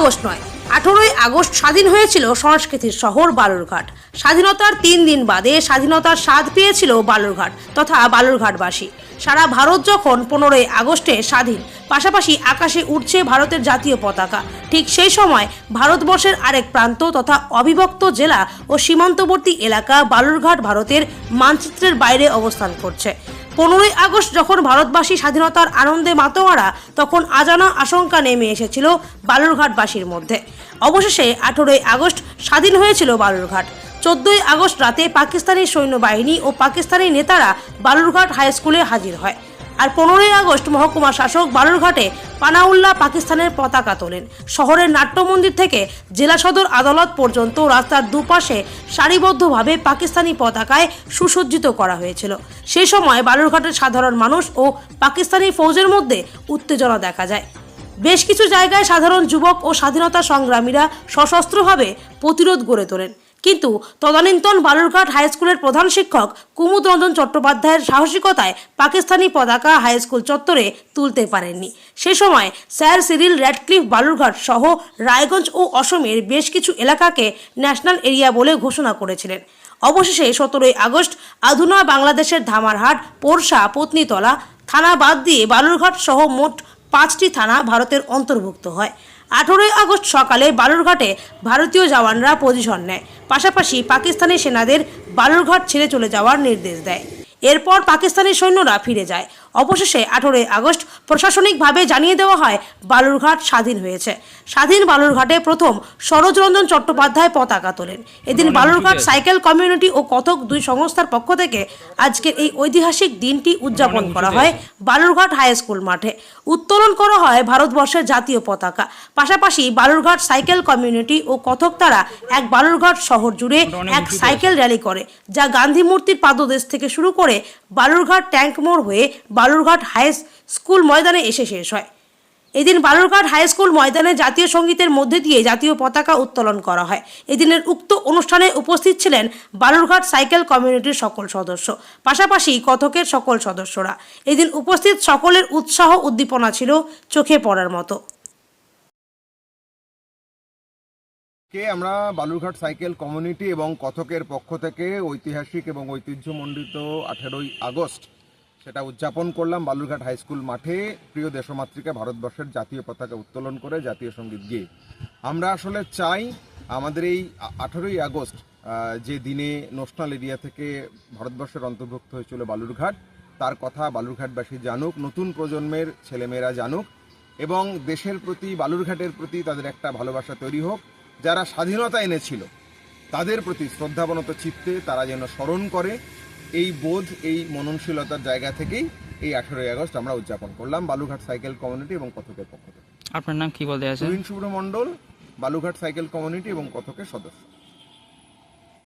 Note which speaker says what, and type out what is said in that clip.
Speaker 1: August নয়, আঠেরোই August স্বাধীন হয়েছিল সংস্কৃতির শহর বালুরঘাট। স্বাধীনতার তিন দিন বাদে স্বাধীনতার স্বাদ পেয়েছিল বালুরঘাট তথা বালুরঘাটবাসী। সারা ভারত যখন পনেরোই আগস্টে স্বাধীন, পাশাপাশি আকাশে উঠছে ভারতের জাতীয় পতাকা। ঠিক সেই সময় ভারতবর্ষের আরেক প্রান্ত তথা অবিভক্ত জেলা ও সীমান্তবর্তী এলাকা বালুরঘাট ভারতের মানচিত্রের বাইরে অবস্থান করছে। পনেরোই আগস্ট যখন ভারতবাসী স্বাধীনতার আনন্দে মাতোয়ারা তখন আজানা আশঙ্কা নেমে এসেছিল বালুরঘাটবাসীর মধ্যে। অবশেষে আঠেরোই আগস্ট স্বাধীন হয়েছিল বালুরঘাট। চোদ্দই আগস্ট রাতে পাকিস্তানি সৈন্যবাহিনী ও পাকিস্তানি নেতারা বালুরঘাট হাই স্কুলে হাজির হয়। আর পনেরোই আগস্ট মহকুমা শাসক বালুরঘাটে পানাউল্লাহ পাকিস্তানের পতাকা তোলেন। শহরের নাট্যমন্দির থেকে জেলা সদর আদালত পর্যন্ত রাস্তার দুপাশে সারিবদ্ধভাবে পাকিস্তানি পতাকায় সুসজ্জিত করা হয়েছিল। সে সময় বালুরঘাটের সাধারণ মানুষ ও পাকিস্তানি ফৌজের মধ্যে উত্তেজনা দেখা যায়। বেশ কিছু জায়গায় সাধারণ যুবক ও স্বাধীনতা সংগ্রামীরা সশস্ত্রভাবে প্রতিরোধ গড়ে তোলেন। কিন্তু তদানীন্তন বালুরঘাট হাই স্কুলের প্রধান শিক্ষক কুমুদ রঞ্জন চট্টোপাধ্যায়ের সাহসিকতায় পাকিস্তানি পতাকা হাই স্কুল চত্বরে তুলতে পারেননি। সে সময় স্যার সিরিল র্যাডক্লিফ বালুরঘাট সহ রায়গঞ্জ ও অসমের বেশ কিছু এলাকাকে ন্যাশনাল এরিয়া বলে ঘোষণা করেছিলেন। অবশেষে সতেরোই আগস্ট আধুনা বাংলাদেশের ধামারহাট, পোরশা, পত্নীতলা থানা বাদ দিয়ে বালুরঘাট সহ মোট পাঁচটি থানা ভারতের অন্তর্ভুক্ত হয়। আঠেরোই আগস্ট সকালে বালুরঘাটে ভারতীয় জওয়ানরা পজিশন নেয়। পাশাপাশি পাকিস্তানি সেনাদের বালুরঘাট ছেড়ে চলে যাওয়ার নির্দেশ দেয়। এরপর পাকিস্তানি সৈন্যরা ফিরে যায়। অবশেষে আঠেরোই আগস্ট প্রশাসনিকভাবে জানিয়ে দেওয়া হয় বালুরঘাট স্বাধীন হয়েছে। স্বাধীন বালুরঘাটে প্রথম সরোজরঞ্জন চট্টোপাধ্যায় পতাকা তোলেন। এদিন বালুরঘাট সাইকেল কমিউনিটি ও কথক দুই সংস্থার পক্ষ থেকে আজকের এই ঐতিহাসিক দিনটি উদযাপন করা হয় বালুরঘাট হাই স্কুল মাঠে। উত্তোলন করা হয় ভারতবর্ষের জাতীয় পতাকা। পাশাপাশি বালুরঘাট সাইকেল কমিউনিটি ও কথক তারা এক বালুরঘাট শহর জুড়ে এক সাইকেল র্যালি করে যা গান্ধী মূর্তির পাদদেশ থেকে শুরু করে বালুরঘাট ট্যাঙ্ক মোড় হয়ে বালুরঘাট হাই স্কুল ময়দানে এসে শেষ হয়। এদিন বালুরঘাট হাই স্কুল ময়দানে জাতীয় সঙ্গীতের মধ্যে দিয়ে জাতীয় পতাকা উত্তোলন করা হয়। এদিনের উক্ত অনুষ্ঠানে উপস্থিত ছিলেন বালুরঘাট সাইকেল কমিউনিটির সকল সদস্য, পাশাপাশি কথকের সকল সদস্যরা। এদিন উপস্থিত সকলের উৎসাহ উদ্দীপনা ছিল চোখে পড়ার মতো।
Speaker 2: কে আমরা বালুরঘাট সাইকেল কমিউনিটি এবং কথকের পক্ষ থেকে ঐতিহাসিক এবং ঐতিহ্যমণ্ডিত আঠেরোই আগস্ট সেটা উদযাপন করলাম বালুরঘাট হাই স্কুল মাঠে প্রিয় দেশমাতৃকা ভারতবর্ষের জাতীয় পতাকা উত্তোলন করে জাতীয় সংগীত গিয়ে। আমরা আসলে চাই আমাদের এই আঠেরোই আগস্ট যে দিনে ন্যাশনাল এরিয়া থেকে ভারতবর্ষের অন্তর্ভুক্ত হয়েছিল বালুরঘাট, তার কথা বালুরঘাটবাসী জানুক, নতুন প্রজন্মের ছেলেমেয়েরা জানুক এবং দেশের প্রতি, বালুরঘাটের প্রতি তাদের একটা ভালোবাসা তৈরি হোক। যারা স্বাধীনতা এনেছিল তাদের প্রতি শ্রদ্ধাবনত চিত্তে তারা যেন স্মরণ করে এই বোধ এই মননশীলতার জায়গা থেকেই এই আঠেরোই আগস্ট আমরা উদযাপন করলাম বালুঘাট সাইকেল কমিউনিটি এবং কথকের পক্ষ থেকে।
Speaker 3: আপনার নাম কি বলতে আছে
Speaker 2: রবীন শুভ্র মণ্ডল বালুঘাট সাইকেল কমিউনিটি এবং কথকের সদস্য।